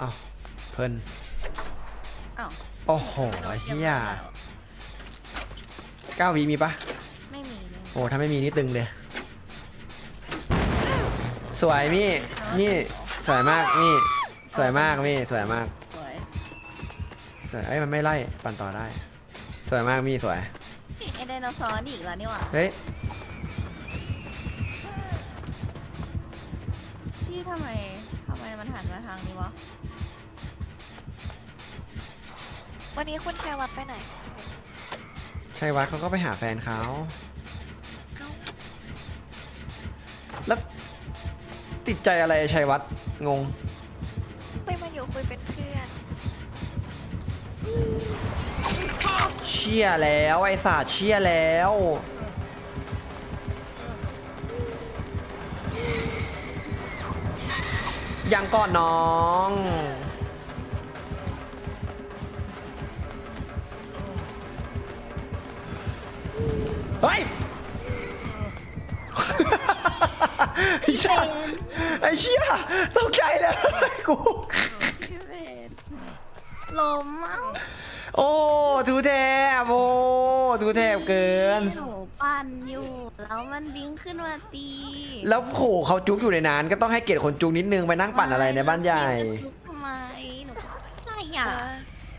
อ้าวเพิ่นอ้าวโอ้โหเฮียเก้าวีมีปะไม่มีไม่มีโอ้ถ้าไม่มีนี่ตึงเลย สวยมี่มี่สวยมากมี่สวยมากมี่สวยมากสวยสวยเอ้ยมันไม่ไล่ปั่นต่อได้ สวยมากมี่สวยนี่ไอไดโนเสาร์นี่อีกแล้วนี่หว่าเฮ้ยพี่ทำไมทำไมมันหันมาทางนี้วะ วันนี้คุณชัยวัฒน์ไปไหนชัยวัฒน์เขาก็ไปหาแฟนเขาเอ้าแล้วติดใจอะไรชัยวัฒน์งงไปมาอยู่คุยเป็นเพื่อน เชี่ยแล้วไอ้ศาสตร์เชี่ยแล้ว ยังก่อนน้อง เฮ้ย ไอ้สัสไอ้เชี่ยตกใจเลยกู พี่เวทลมเอ้าโอ้ทูแทบโอ้ทูแทบเกิน หนูปั่นอยู่ แล้วมันบิงขึ้นมาตีแล้วโหเขาจุกอยู่ในนั้นก็ต้องให้เกียรติคนจุกนิดนึงไปนั่งปั่นอะไรในบ้านใหญ่พี่จะทุบทำไมหนูอะไรอะ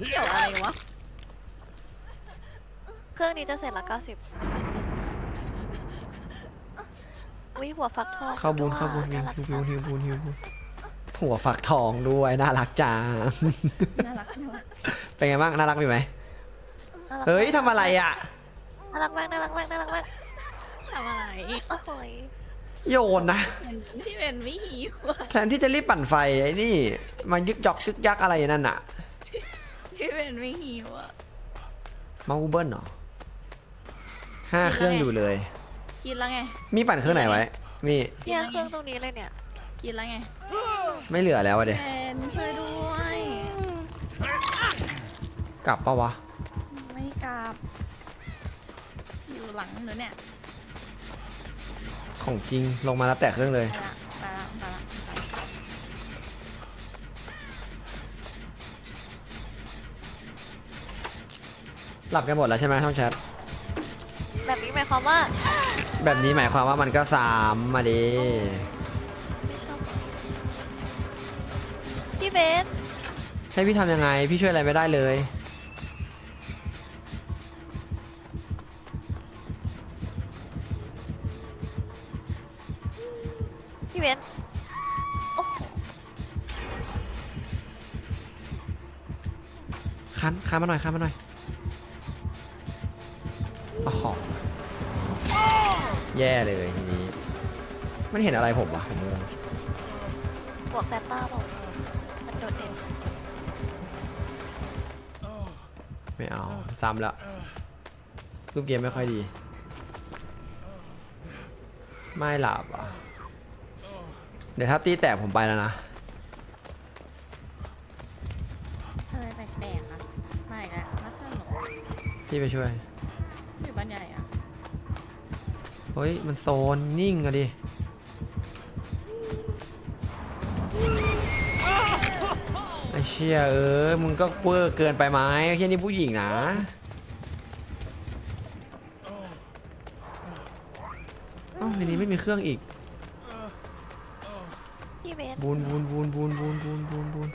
เกี่ยวอะไรวะ เครื่องนี้จะเสร็จละ90 วิหัวฟักทองเข้าบุญเข้าบุญน่ฮิวรักฮิวจังฮิวบุญฮิวบุญหัวฝักทองด้วยน่ารักจัง น่ารักน่ารักเป็นไงบ้างน่ารักมีไหมน่ารักเฮ้ยทำอะไรอะ น่ารักมากน่ารักมากน่ารักมากทำอะไรโอ้โหยโยนนะ พี่เป็นไม่หิวอะแทนที่จะรีบปั่นไฟไอ้นี่มายึกยอกยึกยักอะไรนั่นอะ พี่เป็นไม่หิวอะมาอูเบิลเหรอห้าเครื่องอยู่เลย กินแล้วไง มีปั่นเครื่องไหนไว้ มีเนี่ยเครื่องตรงนี้เลยเนี่ย กินแล้วไงไม่เหลือแล้วอะเดเป็นช่วยด้วย กลับปะวะ ไม่กลับ อยู่หลังหนูเนี่ยของจริงลงมาแล้วแตะเครื่องเลย ไปละไปละไปละไปละหลับกันหมดแล้วใช่ไหมช่องแชท แบบนี้หมายความว่าแบบนี้หมายความว่ามันก็สามมาดิไม่ชอบพี่เบสให้พี่ทำยังไง พี่ช่วยอะไรไม่ได้เลย พี่เบสโอ้โหคันคันมาหน่อยคันมาหน่อย แย่เลยทีนี้ มันเห็นอะไรผมวะผมงงบวกแซนต้าบอกมันโดดเด่นไม่เอาซ้ำแล้วรูปเกมไม่ค่อยดี ไม่หลับอะ เดี๋ยวถ้าตีแตกผมไปแล้วนะ ทำไมแปลกๆอะไม่อีกแล้วนักเครื่องหนูพี่ไปช่วย อยู่บ้านใหญ่อะ เฮ้ย มันโซนนิ่งอะดิ ไอเชี่ยเออ มึงก็เวอร์เกินไปไหมไอ้เชี่ยนี่ผู้หญิงนะเอ้าทีนี้ไม่มีเครื่องอีก พี่เบสบูนบูนบูนบูนบูนบูนบูนบูน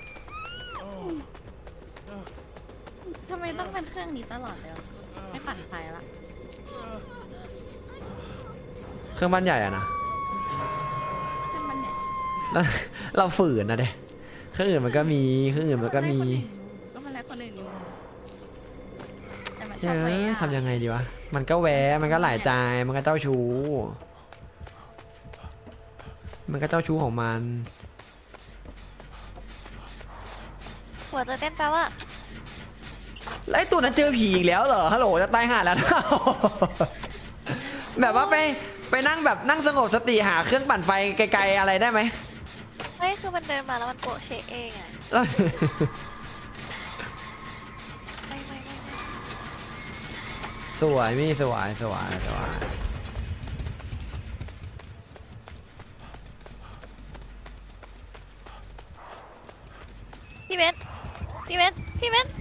ทำไมต้องเป็นเครื่องนี้ตลอดเลยอะไม่ปั่นไฟละ เครื่องบ้านใหญ่อะนะเครื่องบ้านใหญ่แล้วเราฝืนนะเด้เครื่องอื่นมันก็มีเครื่องอื่นมันก็มีก็มันแลกคนอื่นอยู่แต่มันชเฮ้อบไปยอะทำยังไงดีวะ มันก็แวะมันก็หลายใจมันก็เจ้าชู้ มันก็เจ้าชู้ของมัน หัวจะเต้นแปลว่าแล้วไอ้ตัวนั้นเจอผีอีกแล้วเหรอ ฮัลโหล จะตายห่าแล้วแบบว่าไป ไปนั่งแบบนั่งสงบสติหาเครื่องปั่นไฟไกลๆอะไรได้ไหมไม่คือมันเดินมาแล้วมันโปะเชะเองอะแล้ว ไม่ไม่ไม่ไม่สวยมี่สวยสวยสวยพี่เบนพี่เบนไม่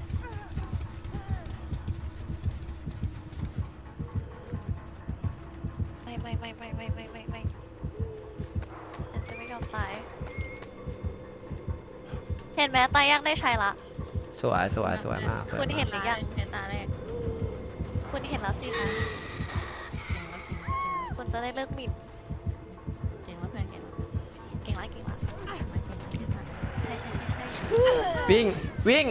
กได้ใช้ละ สวยสวยสวยมากสวยคุณเห็น มากหรือยัง ในตาแรกคุณเห็นแล้วสินะเก่งแล้วเก่งแล้วคุณจะได้เลิกหมิ่นเก่งแล้วเก่งแล้วเก่งละเก่งละเก่งแล้วเก่งแล้วเก่งแล้วใช่ใช่ใช่ใช่วิ่งวิ่ง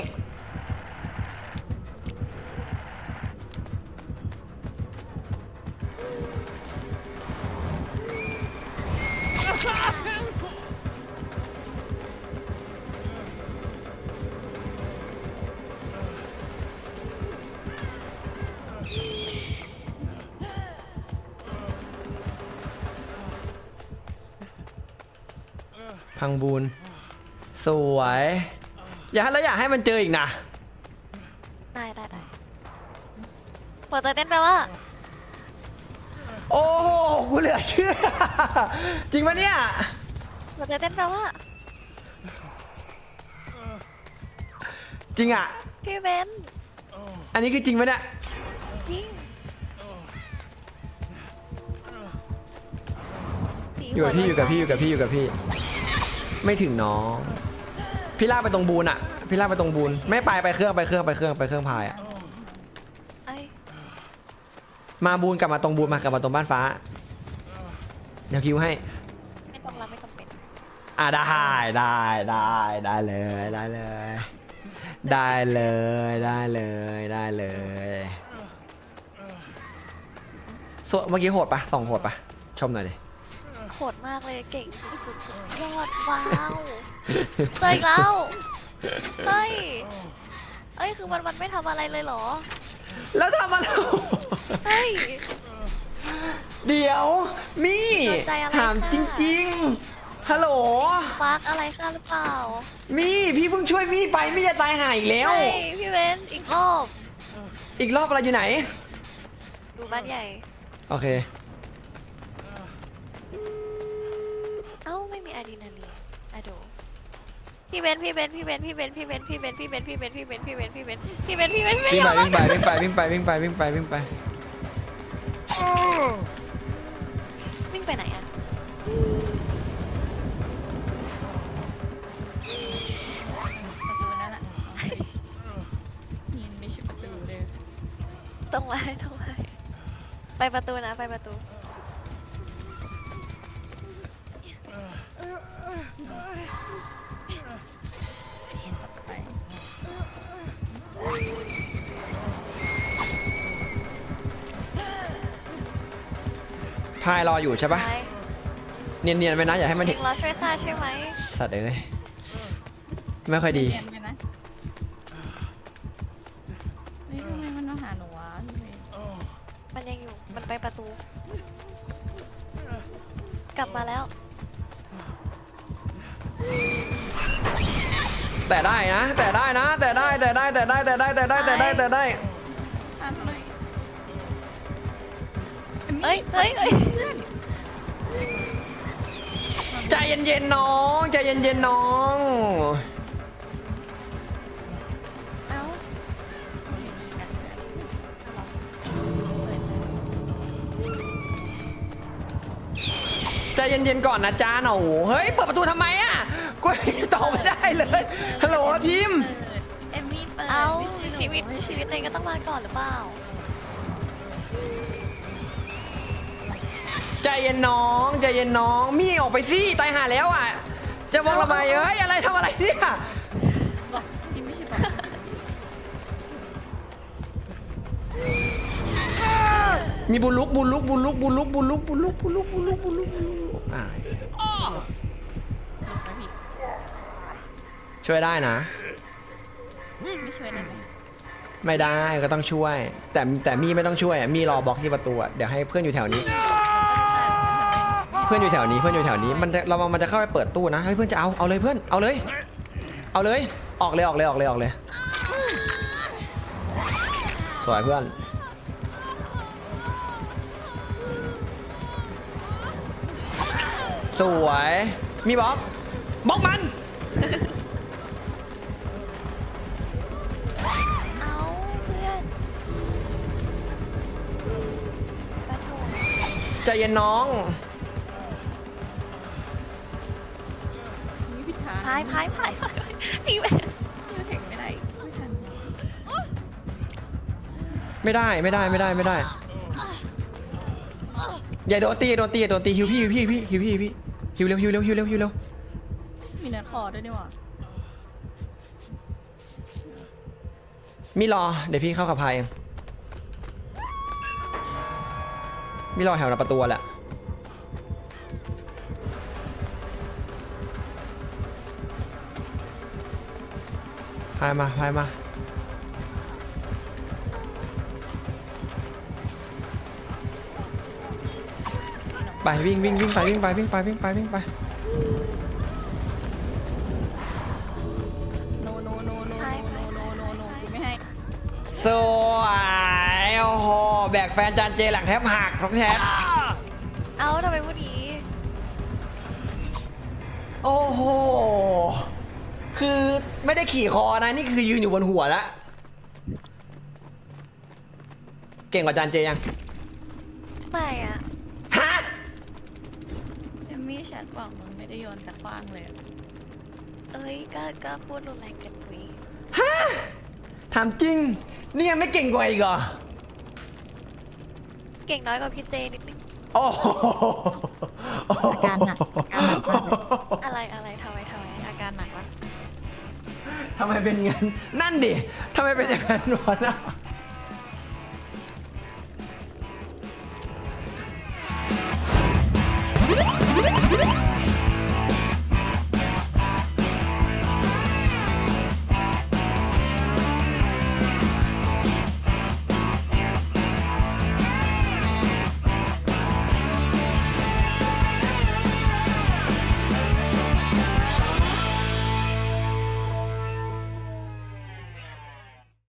พังบูนสวย อย่าแล้วอยากให้มันเจออีกนะ ได้ได้ได้เปิดตัวเต้นไปลว่าโอ้โหกูเหลือเชื่อ จริงปะเนี่ย เปิดตัวเต้นไปลว่าจริงอะ พี่เบนอันนี้คือจริงปะเนี่ย พี่อยู่กับพี่อยู่กับพี่อยู่กับพี่อยู่กับพี่ ไม่ถึงน้อง พี่ลากไปตรงบูนอะพี่ลากไปตรงบูนไม่ไปไปเครื่องไปเครื่องไปเครื่องไปเครื่องพายอะไอ้ยมาบูนกลับมาตรงบูนมากลับมาตรงบ้านฟ้า เดี๋ยวคิวให้ ไม่ต้องรับไม่ต้องเป็นอะได้ได้ได้ได้เลยได้เลย ได้เลยได้เลยได้เลยส่วนเมื่อกี้โหดปะสองโหดปะชมหน่อยดิ โหดมากเลยเก่งสุดๆสุดยอดว้าวเจออีกแล้วเฮ้ยเอ้ยคือมันมันไม่ทำอะไรเลยเหรอ แล้วทำอะไร เฮ้ย เดี๋ยว มี่สนใจอะไรถามค่ะ จริงๆ ฮัลโหลฟักอะไรค่ะหรือเปล่ามี่พี่เพิ่งช่วยมี่ไปมี่จะตายหายอีกแล้ว เฮ้ยพี่เบนอีกรอบอีกรอบอะไรอยู่ไหน ดูบ้านใหญ่ โอเค เอ้าไม่มีอะดรีนาลีนอะโด พี่เบนพี่เบนพี่เบนพี่เบนพี่เบนพี่เบนพี่เบนพี่เบนพี่เบนพี่เบนพี่เบนพี่เบนพี่เบนพี่เบนวิ่งอย่าไปมาวิ่งไปวิ่งไปวิ่งไปวิ่งไปวิ่งไปวิ่งไปวิ่งไปไหนอะประตูนั่นแหละยินไม่ใช่ประตูเลย ตรงไว้ตรงไว้ไปประตูนะไปประตู พายรออยู่ใช่ปะไปเนียนๆไปนะอย่าให้มันเอเห็นงเราช่วยซ่าใช่ไหมสัตว์เอ้ยไม่ค่อยดีเรียนไปนะเฮ้ยทำไมมันมาหาหนูวะพี่เมย์มันยังอยู่มันไปประตู กลับมาแล้ว แต่ได้นะ แต่ได้นะ แต่ได้แต่ได้แต่ได้แต่ได้แต่ได้แต่ได้แต่ได้ เอ้ยเอ้ยเอ้ยใจเย็นๆน้องใจเย็นๆน้อง เอ้าใจเย็นๆก่อนนะจ้าหนูเฮ้ยเปิดประตูทำไมอะกูตอบไม่ได้เลยฮัลโหลทีม เอมมี่เปิดเอ้าไม่ใช่หนูชีวิตชีวิตเองก็ต้องมาก่อนหรือเปล่า เย็นน้องใจเย็นน้องมี่ออกไปสิตายหาแล้วอะ จะบอกระบายเอ้ยอะไรทำอะไรเนี่ยบอกที่ไม่ใช่บอกมีบุลุกบุลุกบุลุกบุลุกบุลุกบุลุกบุลุกบุลุกบุลุกบุลุกอ่าไม่ผิดช่วยได้นะ ไม่ช่วยได้ไหมไม่ได้ก็ต้องช่วย แต่แต่มี่ไม่ต้องช่วยอะมี่รอบล็อกที่ประตูอะเดี๋ยวให้เพื่อนอยู่แถวนี้ เพื่อนอยู่แถวนี้เพื่อนอยู่แถวนี้มันจะรามันจะเข้าไปเปิดตู้นะเฮ้ยเพื่อนจะเอาเอาเลยเพื่อนเอาเลย เอาเลยออกเลยออกเลยออกเลยออกเลย สวยเพื่อนสวยมีบล็อกบล็อกมันเะใจเย็นน้องางพายพายพายพายพี่แม่ยูเทคไม่ได้ไม่ทันไม่ได้ไม่ได้ไม่ได้ไม่ได้อย่าโดนตีอย่าโดนตีอย่าโดนตีฮิวพี่ฮิวพี่ฮิวพี่ฮิวพี่ฮิวเร็วฮิวเร็วฮิวเร็วฮิวเร็วมีนัดคอด้วยนี่หว่ามีรอเดี๋ยวพี่เข้ากับพายเองมีรอแถวหน้าประตูแหละ พายมาพายมาไปวิ่งวิ่งวิ่งไปวิ่งไปวิ่งไปวิ่งไปวิ่งไปโนโนโนโนโนโนโนโนกูไม่ให้สวยโอ้โหแบกแฟนจานเจหลังแทบหักทุกแทบเอ้าทำไมวันนี้โอ้โห คือไม่ได้ขี่คอนะ นี่คือยืนอยู่บนหัวแล้ว เก่งกว่าจานเจยัง ไม่อะฮะ เอมมี่แชทบอกมึงไม่ได้โยนแต่คว้างเลยอะเอ้ยก็ก็พูดรุนแรงกันคุยฮะ ถามจริง นี่ยังไม่เก่งกว่าอีกเหรอ เก่งน้อยกว่าพี่เจนิดนึง โอ้โหอาการหนักอาการหนักมากเลย ทำไมเป็นงั้น นั่นดิทำไมเป็นอย่างนั้นวะนะ